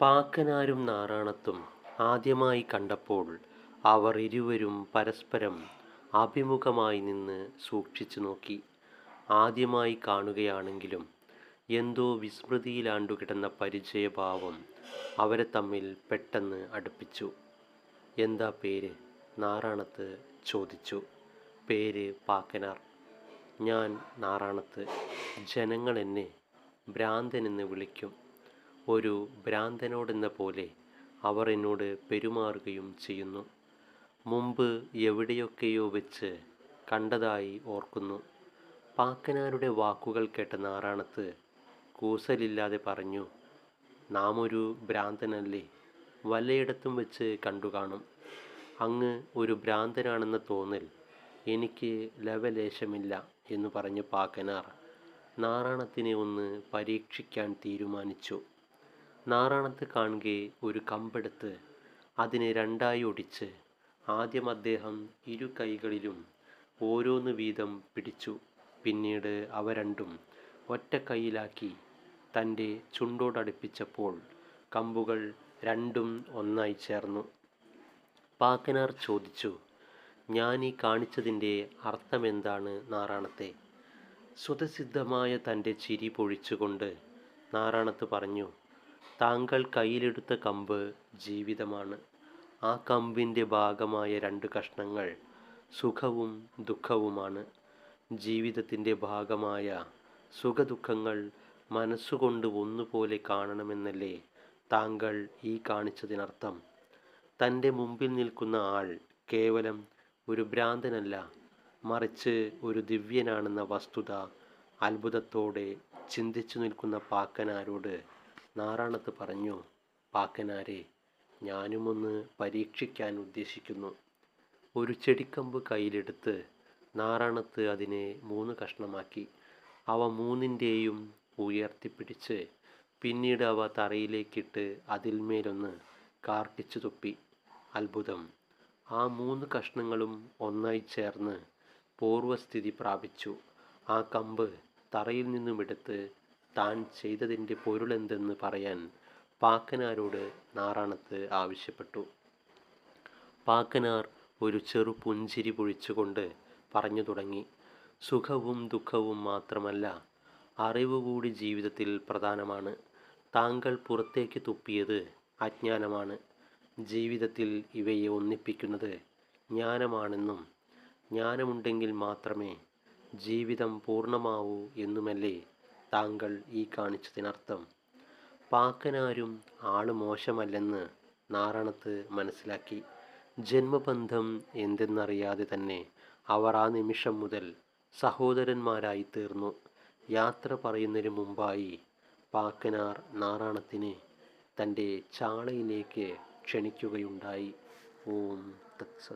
പാക്കനാരും നാറാണത്തും ആദ്യമായി കണ്ടപ്പോൾ അവർ ഇരുവരും പരസ്പരം അഭിമുഖമായി നിന്ന് സൂക്ഷിച്ചു നോക്കി. ആദ്യമായി കാണുകയാണെങ്കിലും എന്തോ വിസ്മൃതിയിലാണ്ടു കിടന്ന പരിചയഭാവം അവരെ തമ്മിൽ പെട്ടെന്ന് അടുപ്പിച്ചു. "എന്താ പേര്? " നാറാണത്ത് ചോദിച്ചു. "പേര് പാക്കനാർ. ഞാൻ നാറാണത്ത്. ജനങ്ങൾ എന്നെ ഭ്രാന്തനെന്ന് വിളിക്കും. ഒരു ഭ്രാന്തനോടെന്ന പോലെ അവർ എന്നോട് പെരുമാറുകയും ചെയ്യുന്നു. മുമ്പ് എവിടെയൊക്കെയോ വെച്ച് കണ്ടതായി ഓർക്കുന്നു. " പാക്കനാരുടെ വാക്കുകൾ കേട്ട നാറാണത്ത് കൂസലില്ലാതെ പറഞ്ഞു. നാം ഒരു ഭ്രാന്തനല്ലേ. വല്ലയിടത്തും വെച്ച് കണ്ടു കാണും " "അങ്ങ് ഒരു ഭ്രാന്തനാണെന്ന തോന്നൽ എനിക്ക് ലവലേശമില്ല" എന്ന് പറഞ്ഞ് പാക്കനാർ നാറാണത്തിനെ ഒന്ന് പരീക്ഷിക്കാൻ തീരുമാനിച്ചു. നാറാണത്ത് കാണുകെ ഒരു കമ്പെടുത്ത് അതിനെ രണ്ടായി ഒടിച്ച് ആദ്യം അദ്ദേഹം ഇരു കൈകളിലും ഓരോന്ന് വീതം പിടിച്ചു. പിന്നീട് അവ രണ്ടും ഒറ്റ കൈയിലാക്കി തന്റെ ചുണ്ടോടടുപ്പിച്ചപ്പോൾ കമ്പുകൾ രണ്ടും ഒന്നായി ചേർന്നു. പാക്കനാർ ചോദിച്ചു ഞാൻ "ഞാനീ കാണിച്ചതിന്റെ അർത്ഥമെന്താണ് നാറാണത്തെ " സ്വതസിദ്ധമായ തന്റെ ചിരി പൊഴിച്ചുകൊണ്ട് നാറാണത്ത് പറഞ്ഞു "താങ്കൾ കയ്യിലെടുത്ത കമ്പ് ജീവിതമാണ്. ആ കമ്പിന്റെ ഭാഗമായ രണ്ട് കഷ്ണങ്ങൾ സുഖവും ദുഃഖവുമാണ്. ജീവിതത്തിന്റെ ഭാഗമായ സുഖദുഃഖങ്ങൾ മനസ്സുകൊണ്ട് ഒന്നുപോലെ കാണണമെന്നല്ലേ താങ്കൾ ഈ കാണിച്ചതിനർത്ഥം? " തന്റെ മുമ്പിൽ നിൽക്കുന്ന ആൾ കേവലം ഒരു ഭ്രാന്തനല്ല മറിച്ച് ഒരു ദിവ്യനാണെന്ന വസ്തുത അത്ഭുതത്തോടെ ചിന്തിച്ചു നിൽക്കുന്ന പാക്കനാരോട് നാറാണത്ത് പറഞ്ഞു "പാക്കനാരെ, ഞാനുമൊന്ന് പരീക്ഷിക്കാൻ ഉദ്ദേശിക്കുന്നു. " ഒരു ചെടിക്കമ്പ് കയ്യിലെടുത്ത് നാറാണത്ത് അതിനെ മൂന്ന് കഷ്ണമാക്കി അവ മൂന്നിന്റെയും ഉയർത്തിപ്പിടിച്ച് പിന്നീട് അവ തറയിലേക്കിട്ട് അതിൽമേലൊന്ന് കാർക്കിച്ചു തുപ്പി. അത്ഭുതം! ആ മൂന്ന് കഷ്ണങ്ങളും ഒന്നായി ചേർന്ന് പൂർവസ്ഥിതി പ്രാപിച്ചു. ആ കമ്പ് തറയിൽ നിന്നുമെടുത്ത് താൻ ചെയ്തതിന്റെ പൊരുളെന്തെന്ന് പറയാൻ പാക്കനാരോട് നാറാണത്ത് ആവശ്യപ്പെട്ടു. പാക്കനാർ ഒരു ചെറു പുഞ്ചിരി പൊഴിച്ചുകൊണ്ട് പറഞ്ഞു തുടങ്ങി "സുഖവും ദുഃഖവും മാത്രമല്ല അറിവ് കൂടി ജീവിതത്തിൽ പ്രധാനമാണ്. താങ്കൾ പുറത്തേക്ക് തുപ്പിയത് അജ്ഞാനമാണ്. ജീവിതത്തിൽ ഇവയെ ഒന്നിപ്പിക്കുന്നത് ജ്ഞാനമാണെന്നും ജ്ഞാനമുണ്ടെങ്കിൽ മാത്രമേ ജീവിതം പൂർണമാവൂ എന്നുമല്ലേ താങ്കൾ ഈ കാണിച്ചതിനർത്ഥം? " പാക്കനാരും ആൾ മോശമല്ലെന്ന് നാറണത്ത് മനസ്സിലാക്കി. ജന്മബന്ധം എന്തെന്നറിയാതെ തന്നെ അവർ ആ നിമിഷം മുതൽ സഹോദരന്മാരായി തീർന്നു യാത്ര പറയുന്നതിന് മുമ്പായി പാക്കനാർ നാറാണത്തിനെ തന്റെ ചാളയിലേക്ക് ക്ഷണിക്കുകയുണ്ടായി. ഓം തത്സത്.